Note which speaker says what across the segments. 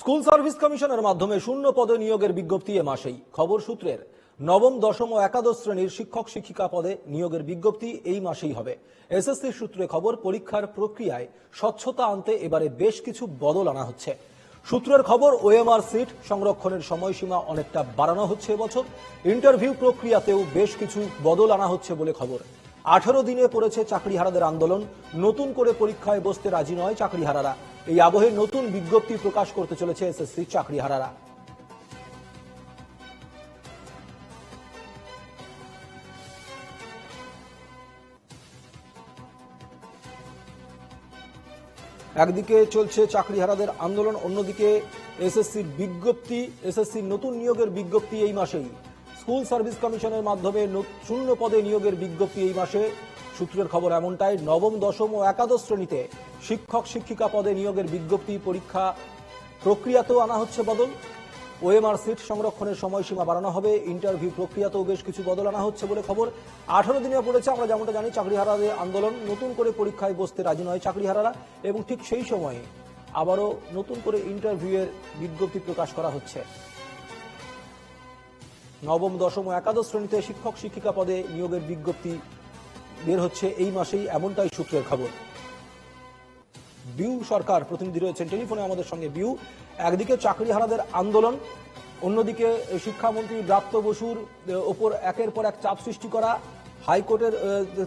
Speaker 1: School service কমিশনের মাধ্যমে শূন্য পদে নিয়োগের বিজ্ঞপ্তি এ মাসেই। খবর সূত্রের, নবম, দশম ও একাদশ শ্রেণির শিক্ষক, শিক্ষিকা পদে নিয়োগের বিজ্ঞপ্তি এই মাসেই হবে। এসএসসি সূত্রে খবর, পরীক্ষার প্রক্রিয়ায় স্বচ্ছতা আনতে এবারে বেশ কিছু বদল আনা হচ্ছে। সূত্রের খবর, ওএমআর সিট সংরক্ষণের সময়সীমা অনেকটা বাড়ানো হচ্ছে এবছর। ইন্টারভিউ প্রক্রিয়াতেও বেশ কিছু বদল আনা হচ্ছে বলে খবর। আঠারো দিনে পড়েছে চাকরিহারাদের আন্দোলন। নতুন করে পরীক্ষায় বসতে রাজি নয় চাকরিহারারা। এই আবহে নতুন বিজ্ঞপ্তি প্রকাশ করতে চলেছে এসএসসি চাকরিহারারা। একদিকে চলছে চাকরিহারাদের আন্দোলন, অন্যদিকে এসএসসির বিজ্ঞপ্তি, এসএসসির নতুন নিয়োগের বিজ্ঞপ্তি এই মাসেই। স্কুল সার্ভিস কমিশনের মাধ্যমে শূন্য পদে নিয়োগের বিজ্ঞপ্তি এই মাসে। সূত্রের খবর এমনটাই, নবম, দশম ও একাদশ শ্রেণীতে শিক্ষক, শিক্ষিকা পদে নিয়োগের বিজ্ঞপ্তি, পরীক্ষা প্রক্রিয়াতেও আনা হচ্ছে বদল। ওএমআর সিট সংরক্ষণের সময়সীমা বাড়ানো হবে, ইন্টারভিউ প্রক্রিয়াতেও বেশ কিছু বদল আনা হচ্ছে বলে খবর। আঠারো দিনে পড়েছে, আমরা যেমনটা জানি, চাকরিহারাদের আন্দোলন, নতুন করে পরীক্ষায় বসতে রাজি নয় চাকরিহারারা, এবং ঠিক সেই সময়ে আবারও নতুন করে ইন্টারভিউয়ের বিজ্ঞপ্তি প্রকাশ করা হচ্ছে। নবম, দশম ও একাদশ শ্রেণীতে শিক্ষক, শিক্ষিকা পদে নিয়োগের বিজ্ঞপ্তি বের হচ্ছে এই মাসেই। এমনটাই সূত্রের খবর। বিউ সরকার প্রতিনিধি রয়েছেন টেলিফোনে আমাদের সঙ্গে। বিউ, একদিকে চাকরি হারাদের আন্দোলন, অন্যদিকে শিক্ষামন্ত্রী ব্রাত্য বসুর ওপর একের পর এক চাপ সৃষ্টি করা হাইকোর্টের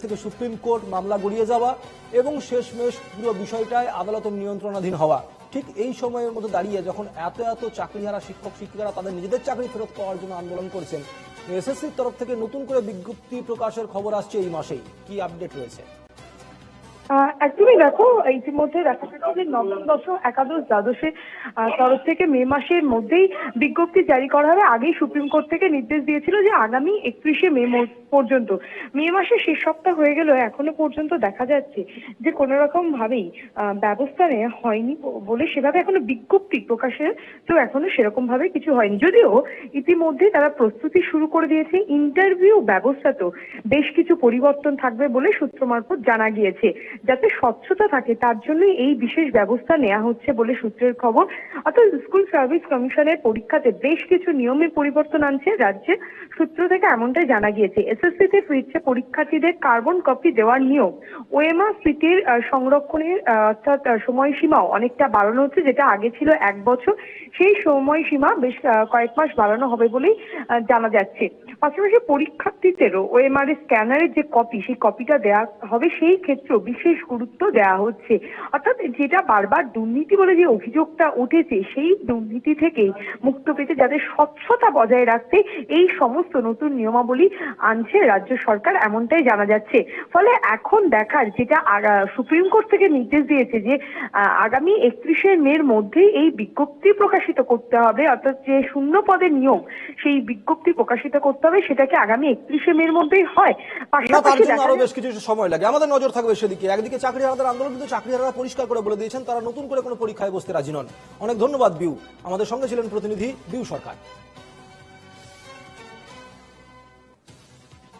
Speaker 1: থেকে সুপ্রিম কোর্ট মামলা গড়িয়ে যাওয়া এবং শেষমেশ পুরো বিষয়টায় আদালতের নিয়ন্ত্রণাধীন হওয়া। ঠিক এই সময়ের মধ্যে দাঁড়িয়ে যখন এত এত চাকরিহারা শিক্ষক, শিক্ষিকারা তাদের নিজেদের চাকরি ফেরত পাওয়ার জন্য আন্দোলন করছেন, এসএসসির তরফ থেকে নতুন করে বিজ্ঞপ্তি প্রকাশের খবর আসছে এই মাসেই। কি আপডেট রয়েছে?
Speaker 2: একদমই দেখো, ইতিমধ্যে দেখা যাচ্ছে যে নবম দশম একাদশ দ্বাদশের তরফ থেকে মে মাসের মধ্যেই বিজ্ঞপ্তি জারি করা হবে। আগেই সুপ্রিম কোর্ট থেকে নির্দেশ দিয়েছিল যে আগামী একত্রিশে মে পর্যন্ত। মে মাসের শেষ সপ্তাহ হয়ে গেল, এখনও পর্যন্ত দেখা যাচ্ছে যে কোনো রকম ভাবেই ব্যবস্থা নেওয়া হয়নি বলে সেভাবে এখনও বিজ্ঞপ্তি প্রকাশের তো এখনও সেরকম ভাবে কিছু হয়নি। যদিও ইতিমধ্যে তারা প্রস্তুতি শুরু করে দিয়েছে, ইন্টারভিউ ব্যবস্থা তো বেশ কিছু পরিবর্তন থাকবে বলে সূত্র মারফত জানা গিয়েছে। যাতে স্বচ্ছতা থাকে, তার জন্যই এই বিশেষ ব্যবস্থা নেওয়া হচ্ছে বলে সূত্রের খবর। অর্থাৎ স্কুল সার্ভিস কমিশনের পরীক্ষাতে বেশ কিছু নিয়মে পরিবর্তন আনছে রাজ্যে। সূত্র থেকে এমনটাই জানা গিয়েছে এসএসসি তে ফিরছে পরীক্ষার্থীদের কার্বন কপি দেওয়ার নিয়ম। ওএমআর সিটির সংরক্ষণের অর্থাৎ সময়সীমাও অনেকটা বাড়ানো হচ্ছে, যেটা আগে ছিল এক বছর। সেই সময়সীমা বেশ কয়েক মাস বাড়ানো হবে বলেই জানা যাচ্ছে। পাশাপাশি পরীক্ষার্থীদেরও ওএমআর স্ক্যানারের যে কপি, সেই কপিটা দেওয়া হবে, সেই ক্ষেত্রেও বিশেষ গুরুত্ব দেওয়া হচ্ছে। অর্থাৎ যেটা বারবার দুর্নীতি বলে যে অভিযোগটা উঠেছে সেই দুর্নীতি থেকে মুক্ত পেতে যাতে স্বচ্ছতা বজায় রাখতে এই সমস্ত নতুন নিয়মাবলী আনছে রাজ্য সরকার এমনটাই জানা যাচ্ছে। ফলে এখন দেখার যেটা সুপ্রিম কোর্ট থেকে নির্দেশ দিয়েছে যে আগামী একত্রিশে মের মধ্যেই এই বিজ্ঞপ্তি প্রকাশিত করতে হবে অর্থাৎ যে শূন্য পদের নিয়ম সেই বিজ্ঞপ্তি প্রকাশিত করতে হবে সেটাকে আগামী একত্রিশে মের মধ্যেই হয়। পাশাপাশি আরও
Speaker 1: বেশ কিছু সময় লাগে। আমাদের নজর থাকবে সেদিকে। একদিকে চাকরিহারাদের আন্দোলন কিন্তু চাকরিহারারা পরিষ্কার করে বলে দিয়েছেন, তারা নতুন করে কোনো পরীক্ষায় বসতে রাজি নন। অনেক ধন্যবাদ বিউ। আমাদের সঙ্গে ছিলেন প্রতিনিধি বিউ সরকার।